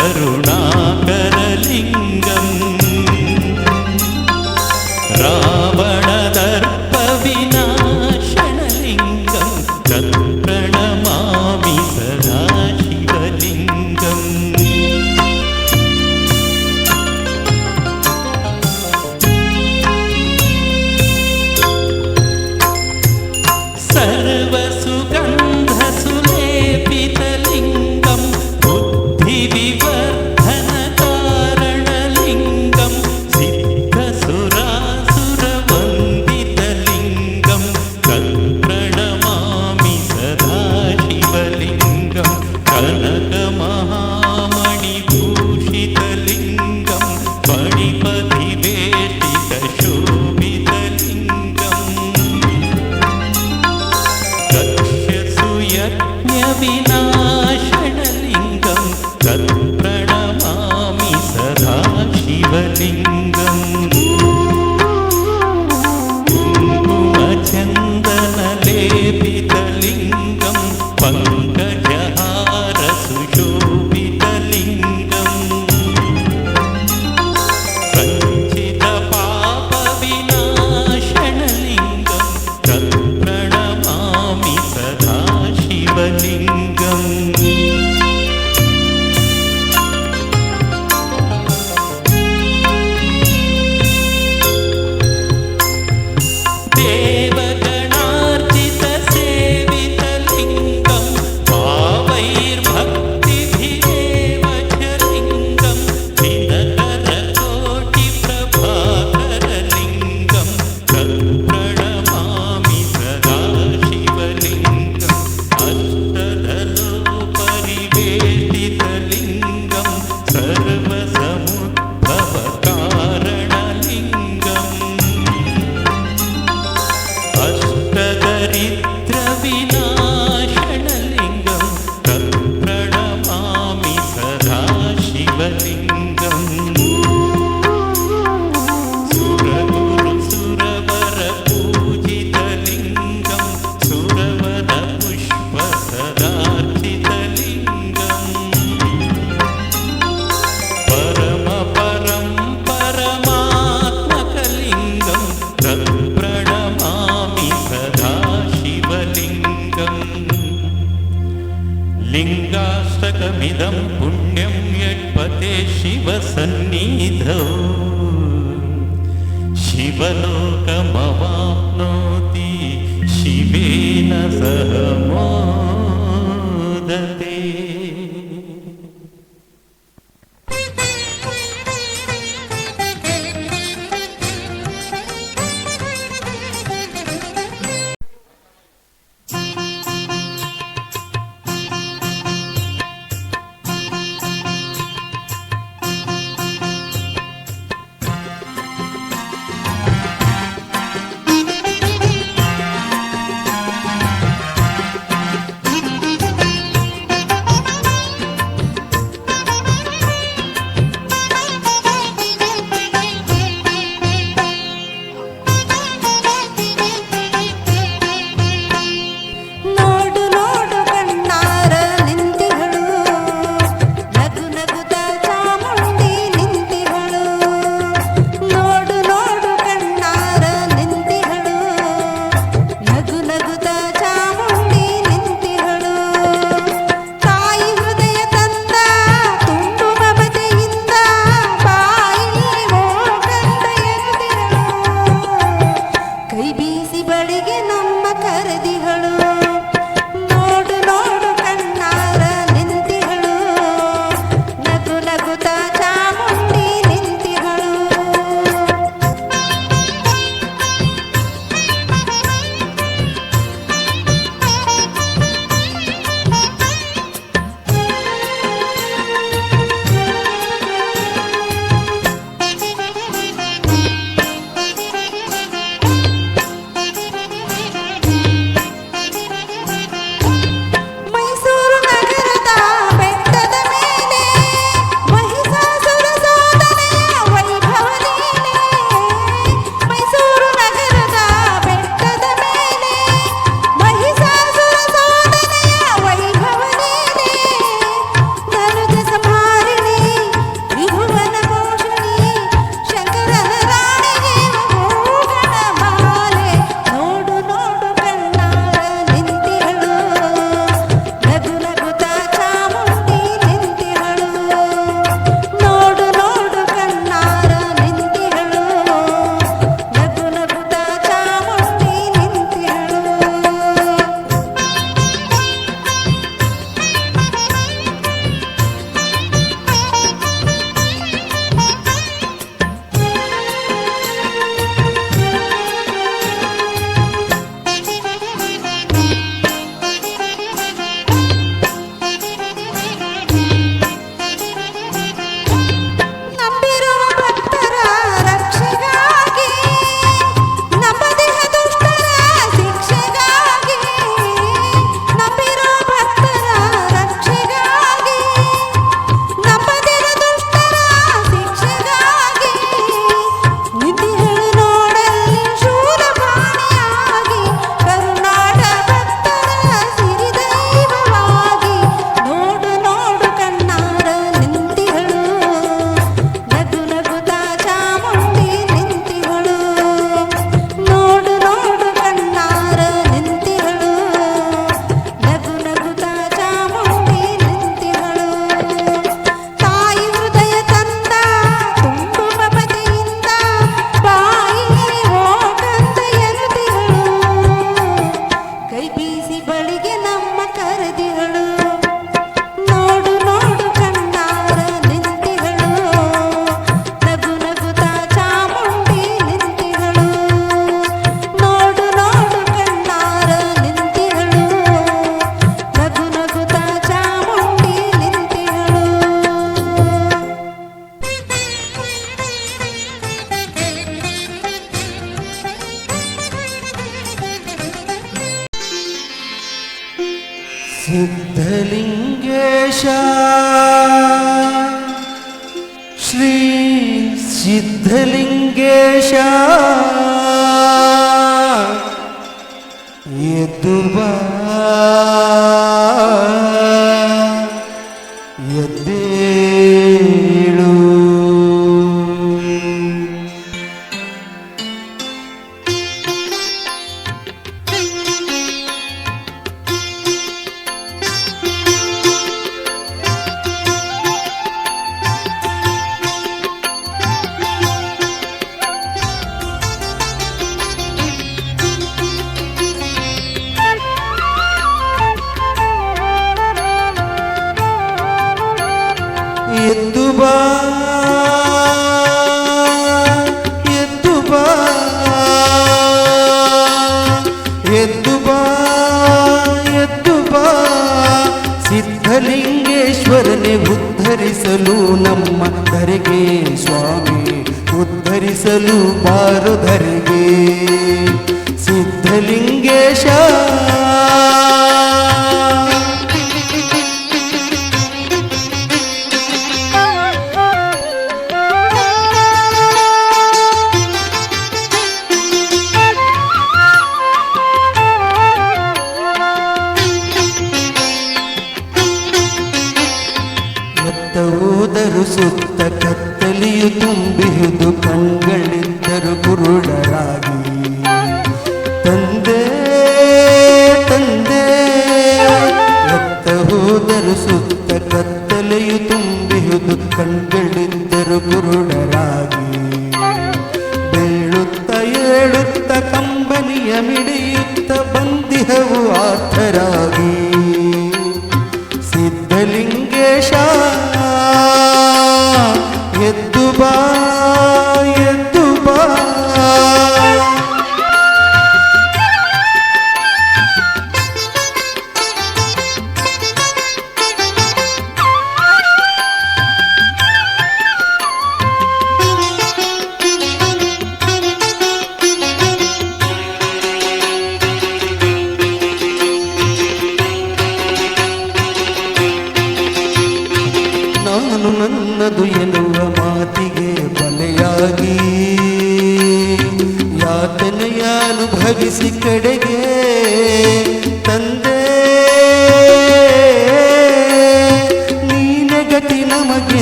கருணா. ಲಿಂಗೇಶ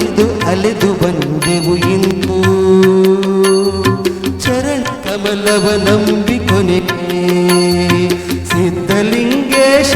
ಅಲಿದು ಅಲಿದು ಬಂದೆವು ಇಂದು. ಚರಣ ಕಮಲವ ನಂಬಿ ಕೊನೆಗೆ ಸಿದ್ಧಲಿಂಗೇಶ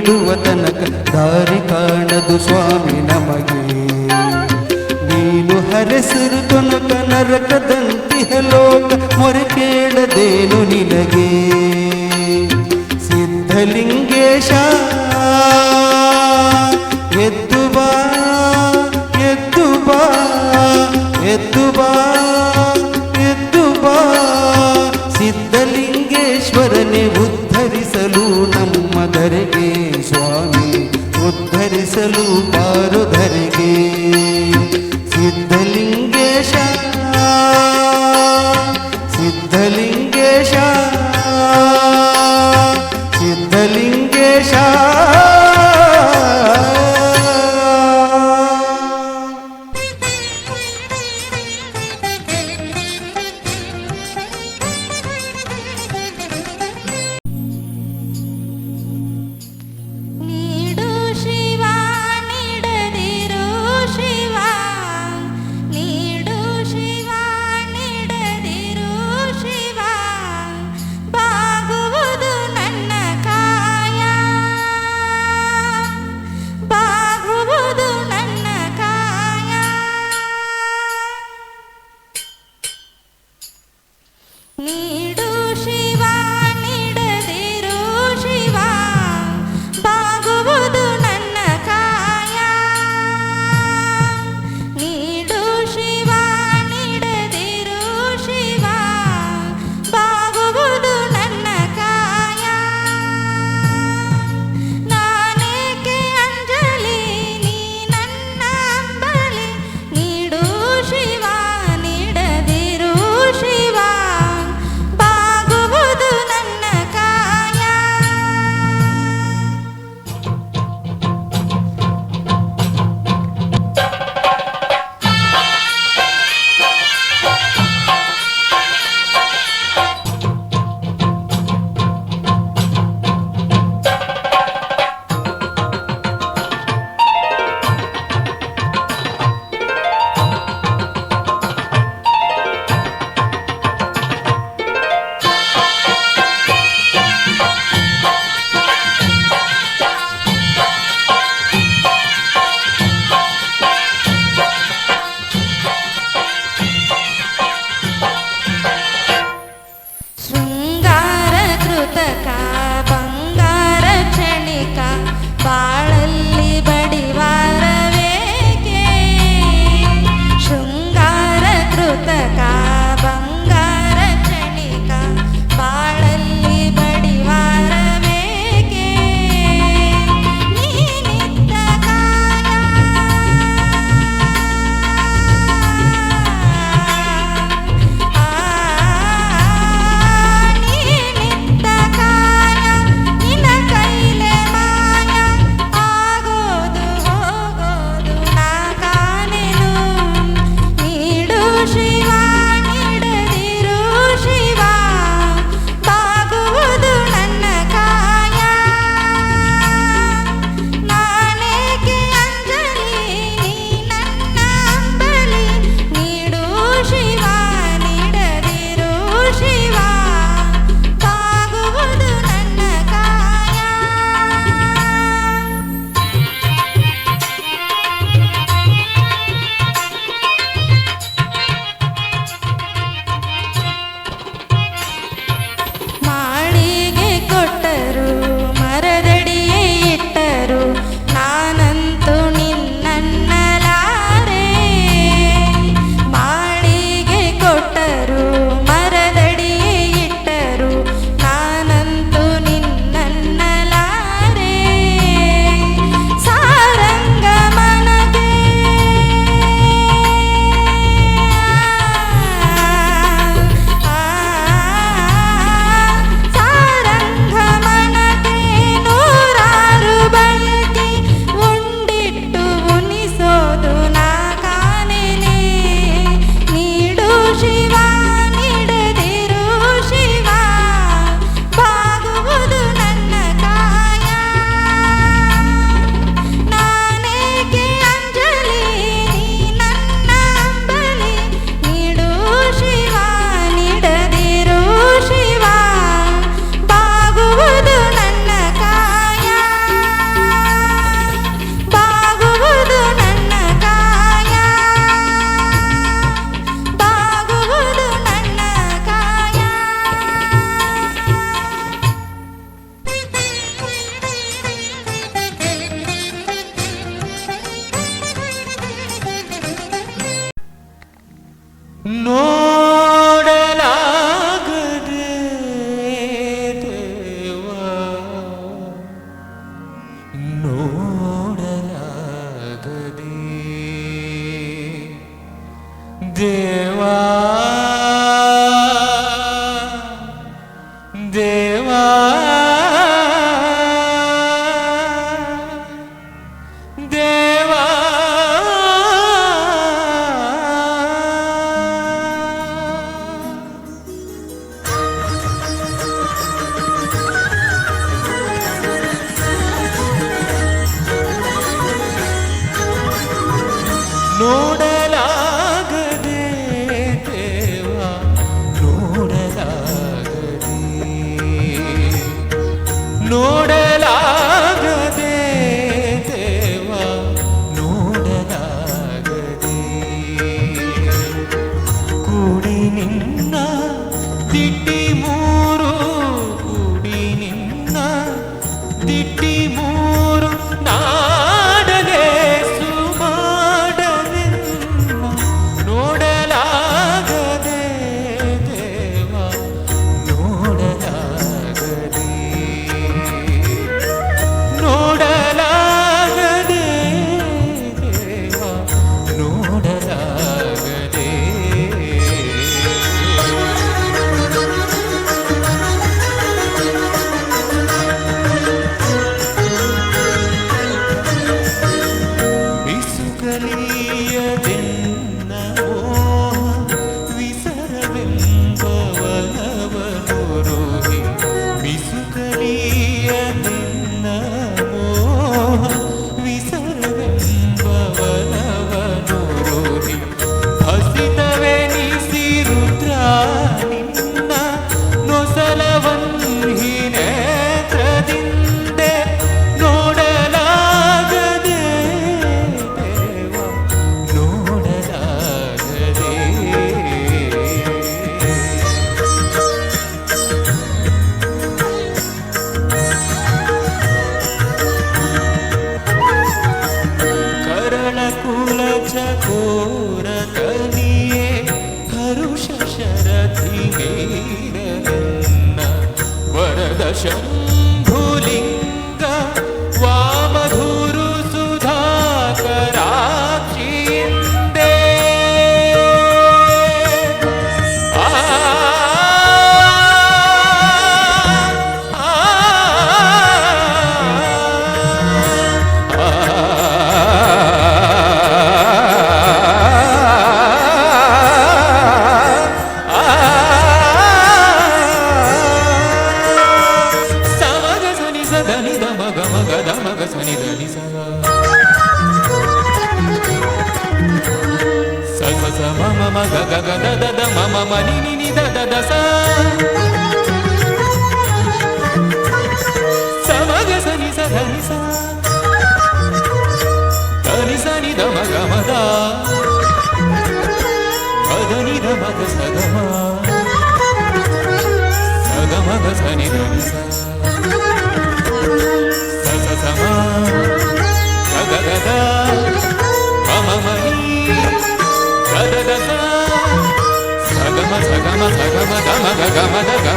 ನೀಡುವ ತನಕ ದಾರಿ ಕಾಣದು ಸ್ವಾಮಿ ನಮಗೆ. ನೀನು ಹರಸಿರು ತನಕ ನರಕದಂತಿಹ ಲೋಕ ಮೊರೆ ಕೇಳದೇನು ನಿನಗೆ. ಸಿದ್ಧಲಿಂಗೇಶ, ಎದ್ದು ಬಾ ಎದ್ದು ಬಾ ಎದ್ದು ಬಾ. que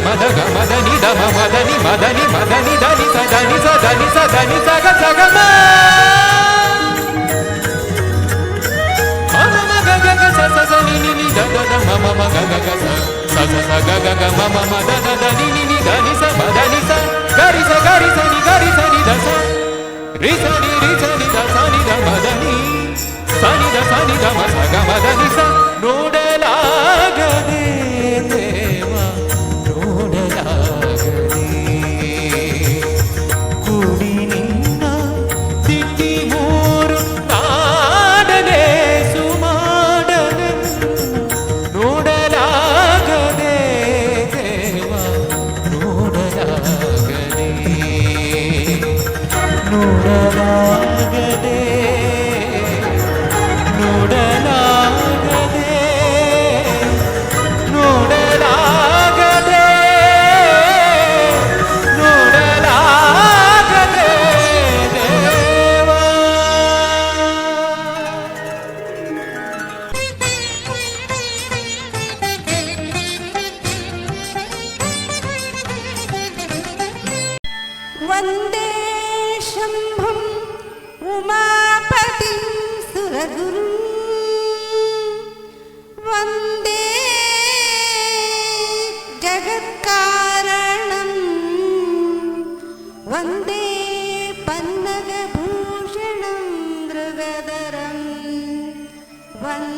మద గ మదని దమ మదని మదని మదని దని సదని సదని సదని సగ సగమ మమ మగ గగ స స గ గ గ మమ మద ద ని ని ని దని స మదని స గరి స గరి స ని గరి స ని ద స రి స ని రి స ని ద స ని ద మదని స ని ద స ని ద మ స గ మదని స ഉറവാകണേ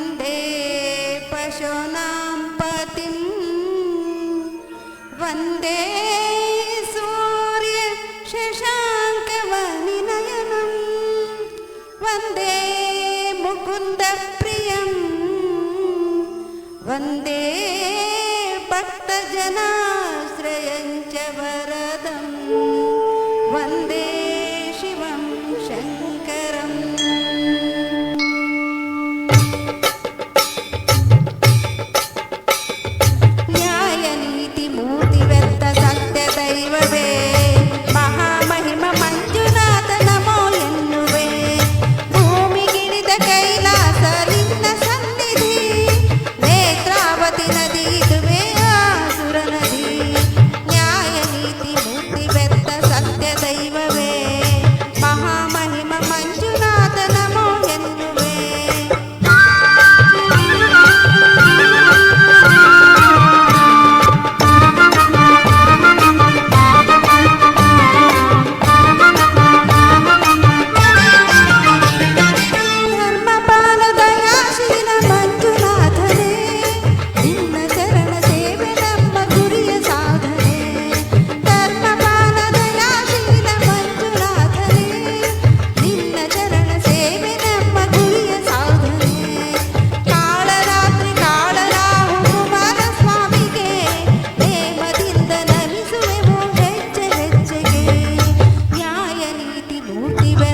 वन्दे पशूनां पतिं वन्दे सूर्य शशाङ्कवनिनयनं वन्दे मुकुन्दप्रियं वन्दे भक्तजना ಕೂತಿವೆ